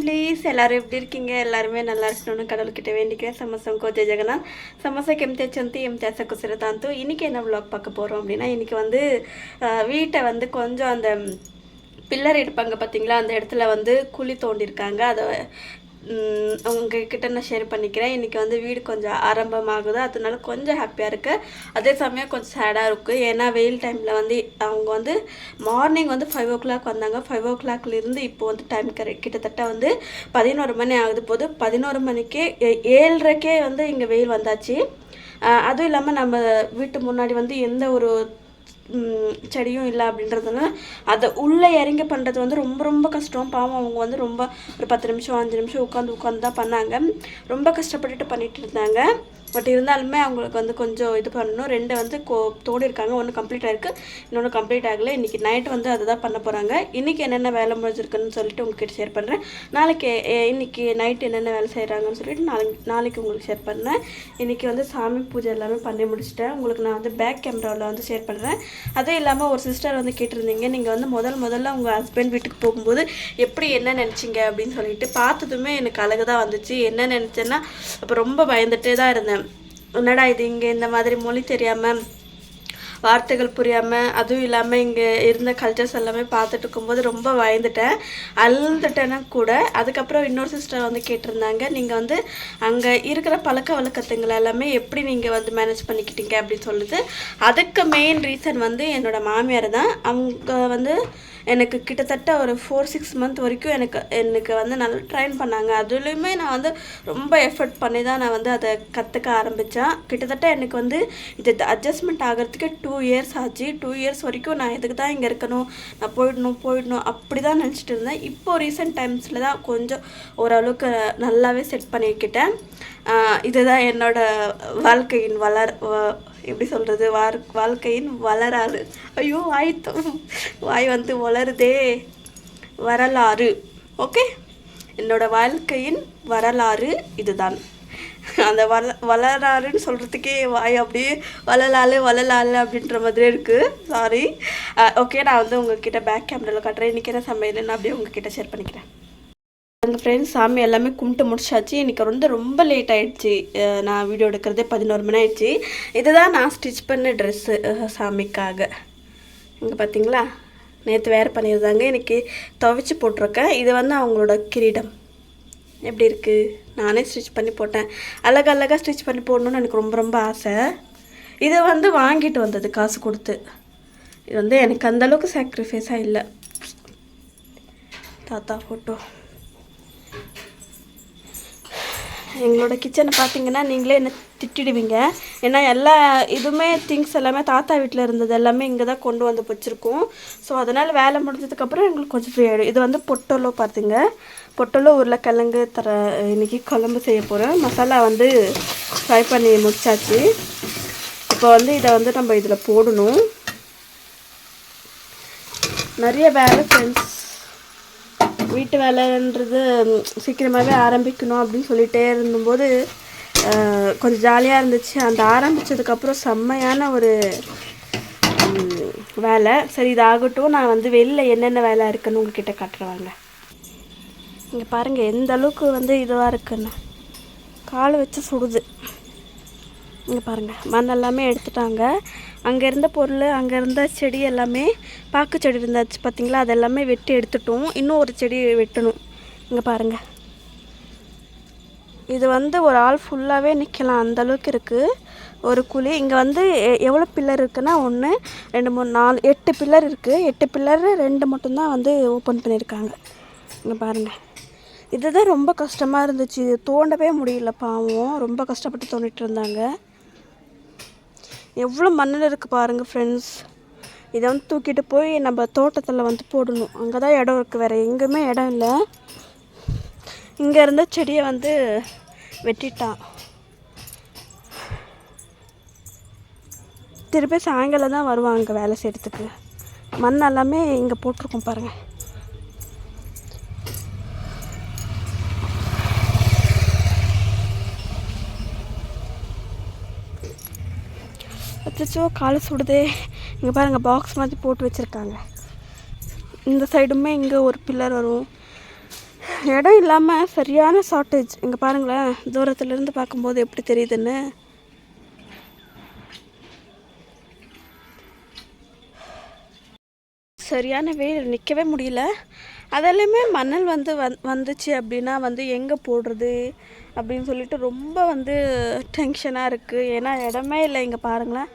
Please ಎಲ್ಲರೂ எப்படி இருக்கீங்க? ಎಲ್ಲಾರುಮೇ நல்லா இருக்கணும்னு கடவுள்கிட்ட வேண்டிக்கிறேன். சமசம் கோஜ ஜெகநாத். சமசக்கு எம்தே சந்தி எம் தேச சிறதாந்து இன்றைக்கி என்ன ப்ளாக் பார்க்க போகிறோம் அப்படின்னா இன்றைக்கி வந்து வீட்டை வந்து கொஞ்சம் அந்த பில்லர் எடுப்பாங்க பார்த்தீங்களா அந்த இடத்துல வந்து குழி தோண்டியிருக்காங்க. அதை உங்ககிட்ட நான் ஷேர் பண்ணிக்கிறேன். இன்றைக்கி வந்து வீடு கொஞ்சம் ஆரம்பமாகுது. அதனால கொஞ்சம் ஹாப்பியாக இருக்குது அதே சமயம் கொஞ்சம் சேடாக இருக்குது ஏன்னா வெயில் டைமில் வந்து அவங்க வந்து மார்னிங் வந்து ஃபைவ் ஓ கிளாக் வந்தாங்க ஃபைவ் ஓ கிளாக்லேருந்து இப்போ வந்து டைம் கரெக்ட் கிட்டத்தட்ட வந்து பதினோரு மணி ஆகுது போது. பதினோரு மணிக்கே ஏ- ஏழரைக்கே வந்து இங்கே வெயில் வந்தாச்சு. அதுவும் இல்லாமல் நம்ம வீட்டு முன்னாடி வந்து எந்த ஒரு செடியும் இல்லை அப்படின்றதுனால அதை உள்ளே இறங்கி பண்ணுறது வந்து ரொம்ப ரொம்ப கஷ்டம். பாவம் அவங்க வந்து ரொம்ப ஒரு பத்து நிமிஷம் அஞ்சு நிமிஷம் உட்காந்து உட்காந்து தான் பண்ணாங்க. ரொம்ப கஷ்டப்பட்டுட்டு பண்ணிகிட்டு இருந்தாங்க. பட் இருந்தாலுமே அவங்களுக்கு வந்து கொஞ்சம் இது பண்ணணும். ரெண்டு வந்து கோ தோடி இருக்காங்க. ஒன்று கம்ப்ளீட் ஆயிருக்கு. இன்னொன்று கம்ப்ளீட் ஆகலை. இன்றைக்கி நைட் வந்து அதை தான் பண்ண போகிறாங்க இன்றைக்கி என்னென்ன வேலை முடிஞ்சிருக்குன்னு சொல்லிட்டு உங்ககிட்ட ஷேர் பண்ணுறேன் நாளைக்கு இன்றைக்கி நைட் என்னென்ன வேலை செய்கிறாங்கன்னு சொல்லிட்டு நாளைக்கு நாளைக்கு உங்களுக்கு ஷேர் பண்ணுறேன் இன்றைக்கி வந்து சாமி பூஜை எல்லாமே பண்ணி முடிச்சிட்டேன். உங்களுக்கு நான் வந்து பேக் கேமராவில் வந்து ஷேர் பண்ணுறேன் அதுவும் இல்லாமல் ஒரு சிஸ்டர் வந்து கேட்டிருந்தீங்க. நீங்கள் வந்து முதல் முதல்ல உங்கள் ஹஸ்பண்ட் வீட்டுக்கு போகும்போது எப்படி என்ன நினச்சிங்க அப்படின்னு சொல்லிட்டு பார்த்ததுமே எனக்கு அழகு தான் வந்துச்சு. என்ன நினச்சேன்னா அப்போ ரொம்ப பயந்துகிட்டே தான் இருந்தேன். என்னடா இது இங்கே இந்த மாதிரி மொழி தெரியாமல் வார்த்தைகள் புரியாமல் அதுவும் இல்லாமல் இங்கே இருந்த கல்ச்சர்ஸ் எல்லாமே பார்த்துட்டு இருக்கும்போது ரொம்ப பயந்துட்டேன். அழுந்துட்டேன்னா கூட அதுக்கப்புறம் இன்னொரு சிஸ்டர் வந்து கேட்டிருந்தாங்க நீங்கள் வந்து அங்கே இருக்கிற பழக்க வழக்கத்துங்களை எல்லாமே எப்படி நீங்கள் வந்து மேனேஜ் பண்ணிக்கிட்டீங்க? அப்படின்னு சொல்லுது அதுக்கு மெயின் ரீசன் வந்து என்னோடய மாமியார் தான். அவங்க வந்து எனக்கு கிட்டத்தட்ட ஒரு ஃபோர் சிக்ஸ் மந்த் வரைக்கும் எனக்கு எனக்கு வந்து நல்லா ட்ரைன் பண்ணாங்க. அதுலேயுமே நான் வந்து ரொம்ப எஃபர்ட் பண்ணி தான் நான் வந்து அதை கற்றுக்க ஆரம்பித்தேன் கிட்டத்தட்ட எனக்கு வந்து இது அட்ஜஸ்ட்மெண்ட் ஆகிறதுக்கே டூ இயர்ஸ் ஆச்சு. டூ இயர்ஸ் வரைக்கும் நான் எதுக்கு தான் இங்கே இருக்கணும்? நான் போயிடணும் போயிடணும் அப்படி தான் நினச்சிட்டு இருந்தேன். இப்போ ரீசெண்ட் டைம்ஸில் தான் கொஞ்சம் ஓரளவுக்கு நல்லாவே செட் பண்ணிக்கிட்டேன். இதுதான் என்னோடய வாழ்க்கையின் வளர் எப்படி சொல்கிறது வார் வாழ்க்கையின் வளராறு ஐயோ வாய் வாய் வந்து வளருதே. வரலாறு. ஓகே? என்னோட வாழ்க்கையின் வரலாறு இதுதான். அந்த வள வளராறுன்னு சொல்கிறதுக்கே வாய் அப்படியே வளலாலு வளலாலு அப்படின்ற மாதிரி இருக்குது சாரி ஓகே நான் வந்து உங்ககிட்ட பேக் கேமராவில் காட்டுறேன். இன்றைக்கி என்ன சமையல் நான் அப்படியே உங்ககிட்ட ஷேர் பண்ணிக்கிறேன். அந்த ஃப்ரெண்ட்ஸ் சாமி எல்லாமே கும்பிட்டு முடிச்சாச்சு. எனக்கு வந்து ரொம்ப லேட் ஆயிடுச்சு. நான் வீடியோ எடுக்கிறதே பதினோரு மணி ஆயிடுச்சு. இதுதான் நான் ஸ்டிச் பண்ண ட்ரெஸ்ஸு சாமிக்காக. இங்கே பார்த்தீங்களா நேற்று வேர் பண்ணியிருந்தாங்க. எனக்கு துவைச்சி போட்டிருக்கேன். இது வந்து அவங்களோட கிரீடம். எப்படி இருக்குது நானே ஸ்டிச் பண்ணி போட்டேன். அழகழகாக ஸ்டிச் பண்ணி போடணும்னு எனக்கு ரொம்ப ரொம்ப ஆசை. இதை வந்து வாங்கிட்டு வந்தது காசு கொடுத்து. இது வந்து எனக்கு அந்த அளவுக்கு சாக்ரிஃபைஸாக இல்லை. தாத்தா ஃபோட்டோ எங்களோட கிச்சனை பார்த்தீங்கன்னா நீங்களே என்ன திட்டிடுவீங்க. ஏன்னா எல்லா இதுவுமே திங்ஸ் எல்லாமே தாத்தா வீட்டில் இருந்தது எல்லாமே இங்கே தான் கொண்டு வந்து வச்சுருக்கோம். ஸோ அதனால் வேலை முடிஞ்சதுக்கப்புறம் எங்களுக்கு கொஞ்சம் ஃப்ரீ ஆகிடும் இது வந்து பொட்டலோ பார்த்துங்க பொட்டோலோ உருளைக்கிழங்கு தர இன்னைக்கு குழம்பு செய்ய போகிறேன் மசாலா வந்து ஃப்ரை பண்ணி முடிச்சாச்சு. இப்போ வந்து இதை வந்து நம்ம இதில் போடணும். நிறைய வேலை ஃப்ரெண்ட்ஸ் வீட்டு வேலைன்றது சீக்கிரமாகவே ஆரம்பிக்கணும் அப்படின்னு சொல்லிகிட்டே இருந்தபோது கொஞ்சம் ஜாலியாக இருந்துச்சு. அந்த ஆரம்பித்ததுக்கப்புறம் செம்மையான ஒரு வேலை. சரி இதாகட்டும். நான் வந்து வெளியில் என்னென்ன வேலை இருக்குன்னு உங்ககிட்ட காட்டுறவாங்க இங்கே பாருங்கள் எந்த அளவுக்கு வந்து இதுவாக இருக்குன்னு. காலை வச்சு சுடுது. இங்கே பாருங்கள் மண் எல்லாமே எடுத்துட்டாங்க. அங்கே இருந்த பொருள் அங்கே இருந்த செடி எல்லாமே பாக்கு செடி இருந்தாச்சு பார்த்தீங்களா அது எல்லாமே வெட்டி எடுத்துட்டோம். இன்னும் ஒரு செடி வெட்டணும். இங்கே பாருங்கள் இது வந்து ஒரு ஆள் ஃபுல்லாகவே நிற்கலாம் அந்த அளவுக்கு இருக்குது ஒரு குழி. இங்கே வந்து எ- எவ்வளோ பில்லர் இருக்குன்னா ஒன்று ரெண்டு மூணு நாலு எட்டு பில்லர் இருக்குது எட்டு பில்லர் ரெண்டு மட்டும்தான் வந்து ஓப்பன் பண்ணியிருக்காங்க. இங்கே பாருங்கள் இதுதான் ரொம்ப கஷ்டமாக இருந்துச்சு. தோண்டவே முடியல பாவம். ரொம்ப கஷ்டப்பட்டு தோண்டிட்டு இருந்தாங்க. எவ்வளோ மண்ணில் இருக்குது பாருங்கள் ஃப்ரெண்ட்ஸ் இதை வந்து தூக்கிட்டு போய் நம்ம தோட்டத்தில் வந்து போடணும். அங்கே தான் இடம் இருக்குது வேறு எங்கேயுமே இடம் இல்லை. இங்கே இருந்த செடியை வந்து வெட்டிட்டான். திருப்பி சாயங்காலம் தான் வருவாங்க வேலை செய்கிறதுக்கு மண் எல்லாமே இங்கே போட்டிருக்கோம் பாருங்கள் அச்சோ காலை சுடுதே. இங்கே பாருங்கள் பாக்ஸ் மாதிரி போட்டு வச்சுருக்காங்க. இந்த சைடுமே இங்கே ஒரு பில்லர் வரும். இடம் இல்லாமல் சரியான ஷார்ட்டேஜ் இங்கே பாருங்களேன் தூரத்துலேருந்து பார்க்கும்போது எப்படி தெரியுதுன்னு. சரியான வெயில் நிற்கவே முடியல. அதெல்லாமே மணல் வந்து வந் வந்துச்சு அப்படின்னா வந்து எங்கே போடுறது? அப்படின்னு சொல்லிட்டு ரொம்ப வந்து டென்ஷனாக இருக்குது ஏன்னா இடமே இல்லை இங்கே பாருங்களேன்.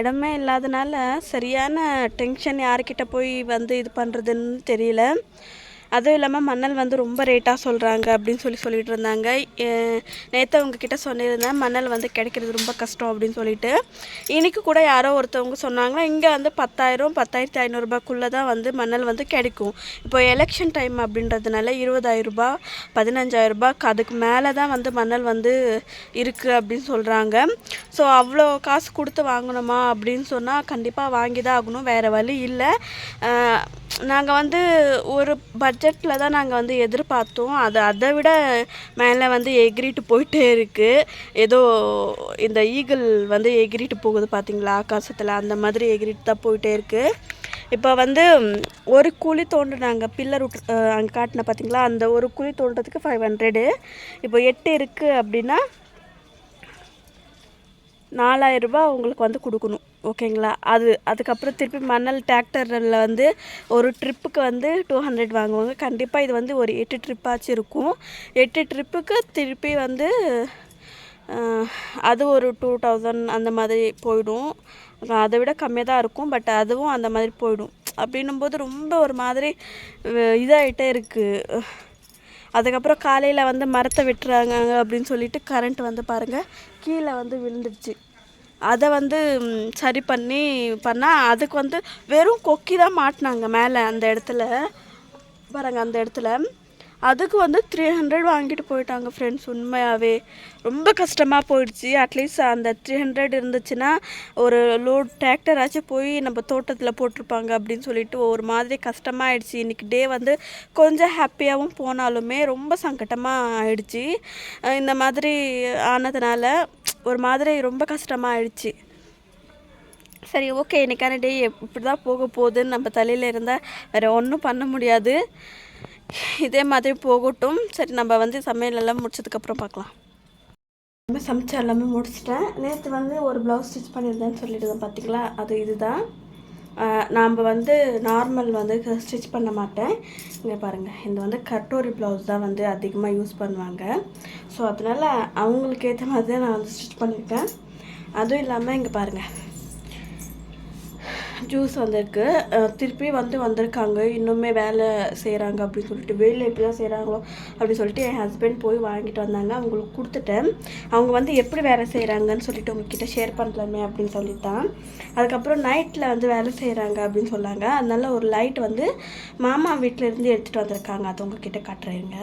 இடமே இல்லாதனால சரியான டென்ஷன் யார்கிட்ட போய் வந்து இது பண்ணுறதுன்னு தெரியல. அதுவும் இல்லாமல் மணல் வந்து ரொம்ப ரேட்டாக சொல்கிறாங்க அப்படின்னு சொல்லி சொல்லிட்டு இருந்தாங்க. நேற்று உங்ககிட்ட சொல்லியிருந்தேன் மணல் வந்து கிடைக்கிறது ரொம்ப கஷ்டம் அப்படின்னு சொல்லிட்டு. இன்றைக்கி கூட யாரோ ஒருத்தவங்க சொன்னாங்கன்னா இங்கே வந்து பத்தாயிரம் பத்தாயிரத்தி ஐநூறுரூபாக்குள்ளே தான் வந்து மணல் வந்து கிடைக்கும். இப்போ எலெக்ஷன் டைம் அப்படின்றதுனால இருபதாயிரரூபா பதினஞ்சாயிரரூபா அதுக்கு மேலே தான் வந்து மணல் வந்து இருக்குது அப்படின்னு சொல்கிறாங்க ஸோ அவ்வளோ காசு கொடுத்து வாங்கணுமா அப்படின்னு சொன்னால் கண்டிப்பாக வாங்கி தான் ஆகணும் வேறு வழி இல்லை. நாங்கள் வந்து ஒரு பட்ஜெட்டில் தான் நாங்கள் வந்து எதிர்பார்த்தோம். அது அதை விட மேலே வந்து எகிரிட்டு போயிட்டே இருக்குது ஏதோ இந்த ஈகிள் வந்து எகிரிட்டு போகுது பார்த்தீங்களா ஆகாசத்தில் அந்த மாதிரி எகிரிட்டு தான் போயிட்டே இருக்குது இப்போ வந்து ஒரு குழி தோண்டுனாங்க. பில்லர் விட்டு அங்கே காட்டின பார்த்தீங்களா அந்த ஒரு குழி தோண்டுறதுக்கு ஃபைவ் ஹண்ட்ரடு இப்போ எட்டு இருக்குது அப்படின்னா நாலாயிரரூபா உங்களுக்கு வந்து கொடுக்கணும். ஓகேங்களா? அது அதுக்கப்புறம் திருப்பி மணல் டிராக்டரில் வந்து ஒரு ட்ரிப்புக்கு வந்து டூ ஹண்ட்ரட் வாங்குவாங்க. கண்டிப்பாக இது வந்து ஒரு எட்டு ட்ரிப்பாச்சும் இருக்கும். எட்டு ட்ரிப்புக்கு திருப்பி வந்து அது ஒரு டூ தௌசண்ட் அந்த மாதிரி போயிடும். அதை விட கம்மியாக தான் இருக்கும். பட் அதுவும் அந்த மாதிரி போயிடும். அப்படின்னும்போது ரொம்ப ஒரு மாதிரி இதாகிட்டே இருக்குது அதுக்கப்புறம் காலையில் வந்து மரத்தை வெட்டுறாங்க அப்படின்னு சொல்லிட்டு கரண்ட் வந்து பாருங்கள் கீழே வந்து விழுந்துடுச்சு அதை வந்து சரி பண்ணி பண்ணால் அதுக்கு வந்து வெறும் கொக்கி தான் மாட்டினாங்க மேலே அந்த இடத்துல. பாருங்க அந்த இடத்துல. அதுக்கு வந்து த்ரீ ஹண்ட்ரட் வாங்கிட்டு போயிட்டாங்க ஃப்ரெண்ட்ஸ் உண்மையாகவே ரொம்ப கஷ்டமாக போயிடுச்சு. அட்லீஸ்ட் அந்த த்ரீ ஹண்ட்ரட் இருந்துச்சுன்னா ஒரு லோட் டிராக்டராச்சும் போய் நம்ம தோட்டத்தில் போட்டிருப்பாங்க அப்படின்னு சொல்லிட்டு ஒரு மாதிரி கஷ்டமாகிடுச்சு இன்றைக்கி டே வந்து கொஞ்சம் ஹாப்பியாகவும் போனாலுமே ரொம்ப சங்கட்டமாக ஆயிடுச்சு. இந்த மாதிரி ஆனதுனால ஒரு மாதிரி ரொம்ப கஷ்டமாக ஆயிடுச்சு சரி ஓகே இன்றைக்கான டே இப்படி தான் போக போகுதுன்னு நம்ம தலையில் இருந்தால் வேறு ஒன்றும் பண்ண முடியாது. இதே மாதிரி போகட்டும். சரி நம்ம வந்து சமையல் எல்லாம் முடிச்சதுக்கப்புறம் பார்க்கலாம். எல்லாமே சமைச்சா எல்லாமே முடிச்சிட்டேன். நேற்று வந்து ஒரு ப்ளவுஸ் ஸ்டிச் பண்ணியிருந்தேன்னு சொல்லிட்டு பார்த்தீங்களா அது இதுதான். நாம் வந்து நார்மல் வந்து ஸ்டிச் பண்ண மாட்டேன். இங்கே பாருங்கள் இந்த வந்து கட்டோரி ப்ளவுஸ் தான் வந்து அதிகமாக யூஸ் பண்ணுவாங்க. ஸோ அதனால் அவங்களுக்கு ஏற்ற மாதிரி தான் நான் வந்து ஸ்டிச் பண்ணியிருக்கேன் அதுவும் இல்லாமல் இங்கே பாருங்கள் ஜூஸ் வந்திருக்கு. திருப்பி வந்து வந்திருக்காங்க. இன்னுமே வேலை செய்கிறாங்க அப்படின்னு சொல்லிட்டு வெளியில் எப்படி தான் செய்கிறாங்களோ அப்படின்னு சொல்லிட்டு என் ஹஸ்பண்ட் போய் வாங்கிட்டு வந்தாங்க. அவங்களுக்கு கொடுத்துட்டேன். அவங்க வந்து எப்படி வேலை செய்கிறாங்கன்னு சொல்லிட்டு உங்ககிட்ட ஷேர் பண்ணலாமே அப்படின்னு சொல்லித்தான். அதுக்கப்புறம் நைட்டில் வந்து வேலை செய்கிறாங்க அப்படின்னு சொன்னாங்க. அதனால ஒரு லைட் வந்து மாமா வீட்டிலேருந்து எடுத்துகிட்டு வந்திருக்காங்க. அது உங்ககிட்ட காட்டுறேங்க.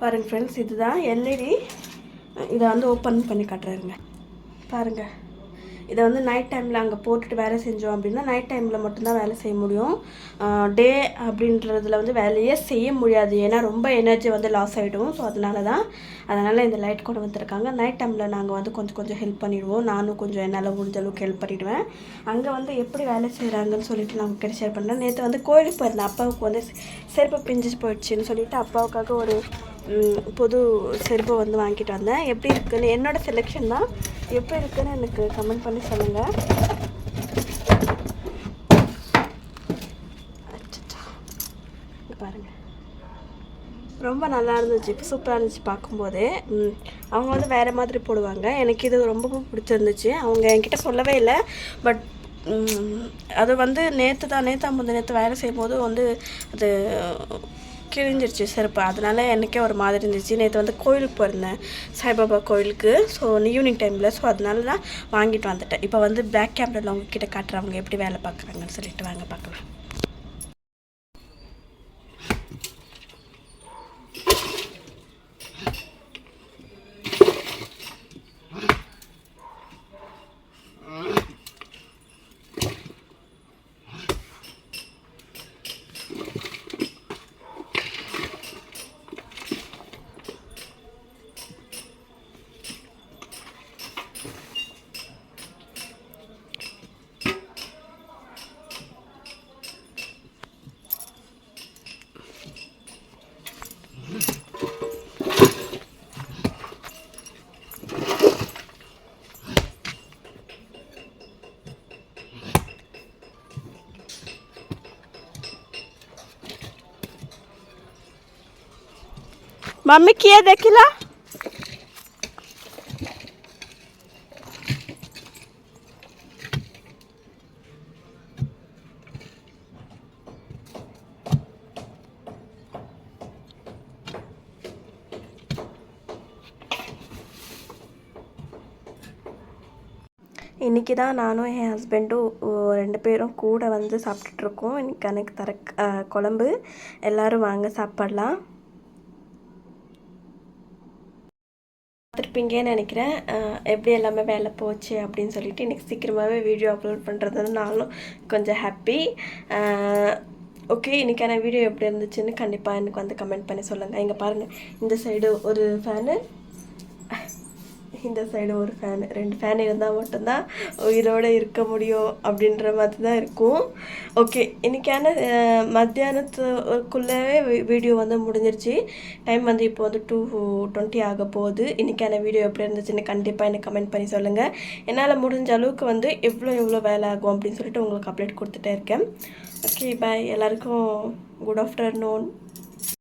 பாருங்கள் ஃப்ரெண்ட்ஸ் இதுதான் எல்இடி இதை வந்து ஓப்பன் பண்ணி காட்டுறேங்க. பாருங்கள் இதை வந்து நைட் டைமில் அங்கே போட்டுட்டு வேலை செஞ்சோம் அப்படின்னா நைட் டைமில் மட்டும்தான் வேலை செய்ய முடியும். டே அப்படின்றதுல வந்து வேலையே செய்ய முடியாது. ஏன்னா ரொம்ப எனர்ஜி வந்து லாஸ் ஆகிடும் ஸோ அதனால தான் அதனால் இந்த லைட் கொண்டு வந்துருக்காங்க. நைட் டைமில் நாங்கள் வந்து கொஞ்சம் கொஞ்சம் ஹெல்ப் பண்ணிவிடுவோம் நானும் கொஞ்சம் என்னால் முடிஞ்ச அளவுக்கு ஹெல்ப் பண்ணிவிடுவேன் அங்கே வந்து எப்படி வேலை செய்கிறாங்கன்னு சொல்லிட்டு நான் உங்ககிட்ட ஷேர் நேற்று வந்து கோயிலுக்கு போயிருந்தேன். அப்பாவுக்கு வந்து செருப்பு பிஞ்சு போயிடுச்சுன்னு சொல்லிட்டு அப்பாவுக்காக ஒரு புது செருப்பை வந்து வாங்கிட்டு வந்தேன். எப்படி இருக்குன்னு என்னோடய செலெக்ஷன் தான். எப்படி இருக்குன்னு எனக்கு கமெண்ட் பண்ணி சொல்லுங்கள் பாருங்கள் ரொம்ப நல்லா இருந்துச்சு. சூப்பராக இருந்துச்சு பார்க்கும்போது. அவங்க வந்து வேறு மாதிரி போடுவாங்க. எனக்கு இது ரொம்ப பிடிச்சிருந்துச்சு. அவங்க என்கிட்ட சொல்லவே இல்லை. பட் அது வந்து நேற்று தான் நேற்று முந்தைய நேற்று வேலை செய்யும்போது வந்து அது கிழிஞ்சிருச்சு செருப்பு. அதனால எனக்கே ஒரு மாதிரி இருந்துச்சு. நேற்று வந்து கோயிலுக்கு போயிருந்தேன். சாய்பாபா கோயிலுக்கு. ஸோ ஈவினிங் டைமில் ஸோ அதனால தான் வாங்கிட்டு வந்துட்டேன். இப்போ வந்து பேக் கேமராவில் உங்ககிட்ட காட்டுறவங்க எப்படி வேலை பார்க்குறாங்கன்னு சொல்லிட்டு வாங்க பார்க்கலாம். मम्मी किए देखिला இன்றைக்கி தான் நானும் என் ஹஸ்பண்டும் ரெண்டு பேரும் கூட வந்து சாப்பிட்டுட்ருக்கோம் இன்றைக்கி எனக்கு தர அஹ், குழம்பு எல்லோரும் வாங்க சாப்பிட்லாம் பார்த்துருப்பீங்கன்னு நினைக்கிறேன். எப்படி எல்லாமே வேலை போச்சு அப்படின்னு சொல்லிட்டு இன்றைக்கி சீக்கிரமாகவே வீடியோ அப்லோட் பண்ணுறதுன்னு நானும் கொஞ்சம் ஹாப்பி ஓகே இன்றைக்கான வீடியோ எப்படி இருந்துச்சுன்னு கண்டிப்பாக எனக்கு வந்து கமெண்ட் பண்ணி சொல்லுங்கள் இங்கே பாருங்கள் இந்த சைடு ஒரு ஃபேனு இந்த சைடு ஒரு ஃபேன் ரெண்டு ஃபேன் இருந்தால் மட்டும்தான் உயிரோடு இருக்க முடியும் அப்படின்ற மாதிரி தான் இருக்கும் ஓகே இன்றைக்கான மத்தியானத்துக்குள்ளவே வீடியோ வந்து முடிஞ்சிருச்சு. டைம் வந்து இப்போ வந்து டூ டுவெண்ட்டி ஆக போகுது. இன்றைக்கான வீடியோ எப்படி இருந்துச்சுன்னு கண்டிப்பாக எனக்கு கமெண்ட் பண்ணி சொல்லுங்கள் என்னால் முடிஞ்ச அளவுக்கு வந்து எவ்வளோ எவ்வளோ வேலை ஆகும் அப்படின்னு சொல்லிட்டு உங்களுக்கு அப்டேட் கொடுத்துட்டே இருக்கேன். ஓகே பாய் எல்லாருக்கும் குட் ஆஃப்டர்நூன்